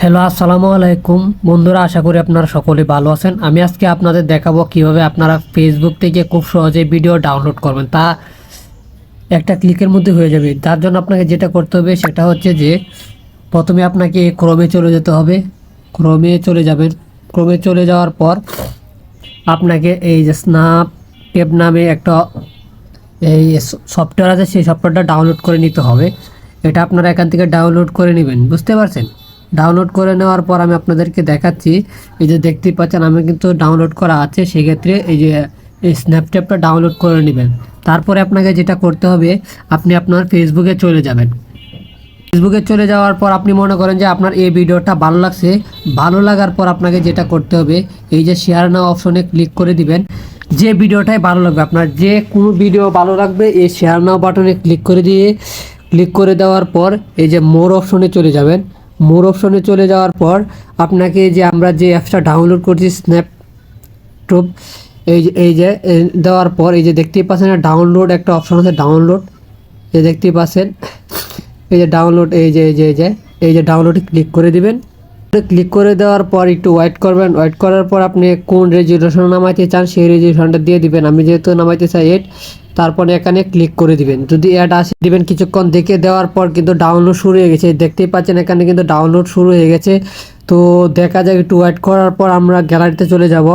Hello আসসালামু আলাইকুম। বন্ধুরা, আশা করি আপনারা সকলে ভালো আছেন। আমি আজকে আপনাদের দেখাবো কীভাবে আপনারা ফেসবুক থেকে খুব সহজে ভিডিও ডাউনলোড করবেন। তা একটা ক্লিকের মধ্যে হয়ে যাবে। তার জন্য আপনাকে যেটা করতে হবে, সেটা হচ্ছে যে, প্রথমে আপনাকে ক্রমে চলে যেতে হবে। ক্রমে চলে যাবেন। ক্রমে চলে যাওয়ার পর আপনাকে এই যে স্ন্যাপ টেপ নামে একটা এই সফটওয়্যার আছে, সেই সফটওয়্যারটা ডাউনলোড করে নিতে হবে। এটা আপনারা এখান থেকে ডাউনলোড করে নেবেন। বুঝতে পারছেন? ডাউনলোড করে নেওয়ার পর আমি আপনাদেরকে দেখাচ্ছি। এই যে দেখতেই পাচ্ছেন, আমি কিন্তু ডাউনলোড করা আছে, সেক্ষেত্রে এই যে, এই স্ন্যাপচ্যাটটা ডাউনলোড করে নেবেন। তারপরে আপনাকে যেটা করতে হবে, আপনি আপনার ফেসবুকে চলে যাবেন। ফেসবুকে চলে যাওয়ার পর আপনি মনে করেন যে আপনার এই ভিডিওটা ভালো লাগছে, ভালো লাগার পর আপনাকে যেটা করতে হবে, এই যে শেয়ার নাও অপশনে ক্লিক করে দিবেন। যে ভিডিওটাই ভালো লাগবে, আপনার যে কোনো ভিডিও ভালো লাগবে, এই শেয়ার নাও বাটনে ক্লিক করে দিয়ে ক্লিক করে দেওয়ার পর এই যে মোর অপশনে চলে যাবেন। মোর অপশনে চলে যাওয়ার পর আপনাকে যে আমরা যে অ্যাপসটা ডাউনলোড করছি স্ন্যাপ টুব এই যে এই যে দেওয়ার পর এই যে দেখতেই পাচ্ছেন ডাউনলোড একটা অপশন আছে, ডাউনলোড। এই দেখতেই পাচ্ছেন, এই যে ডাউনলোড, এই যে এই যে এই যে এই যে ডাউনলোডে ক্লিক করে দিবেন। ক্লিক করে দেওয়ার পর একটু ওয়েট করবেন। ওয়েট করার পর আপনি কোন রেজুলেশন নামাইতে চান সেই রেজুলেশনটা দিয়ে দিবেন। আমি যেহেতু নামাইতে চাই এড তারপরে এখানে ক্লিক করে দিবেন। যদি অ্যাড আসে দিবেন কিছুক্ষণ দেখে দেওয়ার পর কিন্তু ডাউনলোড শুরু হয়ে গেছে। দেখতেই পাচ্ছেন এখানে কিন্তু ডাউনলোড শুরু হয়ে গেছে। তো দেখা যাক একটু ওয়েট করার পর আমরা গ্যালারিতে চলে যাব।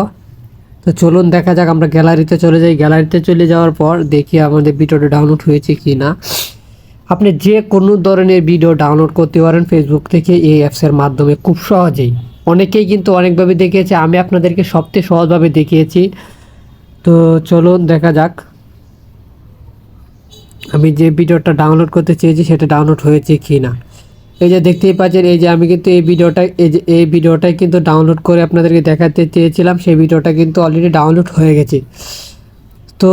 তো চলুন দেখা যাক আমরা গ্যালারিতে চলে যাই। গ্যালারিতে চলে যাওয়ার পর দেখি আমাদের ভিডিওটা ডাউনলোড হয়েছে কি না আপনি যে কোনো ধরনের ভিডিও ডাউনলোড করতে পারেন ফেসবুক থেকে এই অ্যাপসের মাধ্যমে খুব সহজেই। অনেকেই কিন্তু অনেকভাবে দেখিয়েছে, আমি আপনাদেরকে সবচেয়ে সহজভাবে দেখিয়েছি। তো চলুন, দেখা যাক। আমি যে ভিডিওটা ডাউনলোড করতে চেয়েছি, সেটা ডাউনলোড হয়েছে কি না এই যে দেখতেই পাচ্ছেন, এই যে আমি কিন্তু এই ভিডিওটা এই যে, এই ভিডিওটাই কিন্তু ডাউনলোড করে আপনাদেরকে দেখাতে চেয়েছিলাম। সেই ভিডিওটা কিন্তু অলরেডি ডাউনলোড হয়ে গেছে। তো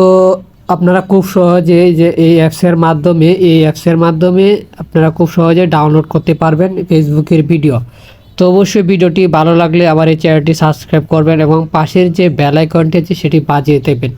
আপনারা খুব সহজে যে এই অ্যাপসের মাধ্যমে, এই অ্যাপসের মাধ্যমে আপনারা খুব সহজে ডাউনলোড করতে পারবেন ফেসবুকের ভিডিও তো অবশ্যই ভিডিওটি ভালো লাগলে আবার এই চ্যানেলটি সাবস্ক্রাইব করবেন এবং পাশের যে বেল আইকনটি আছে সেটি বাজিয়ে দেবেন।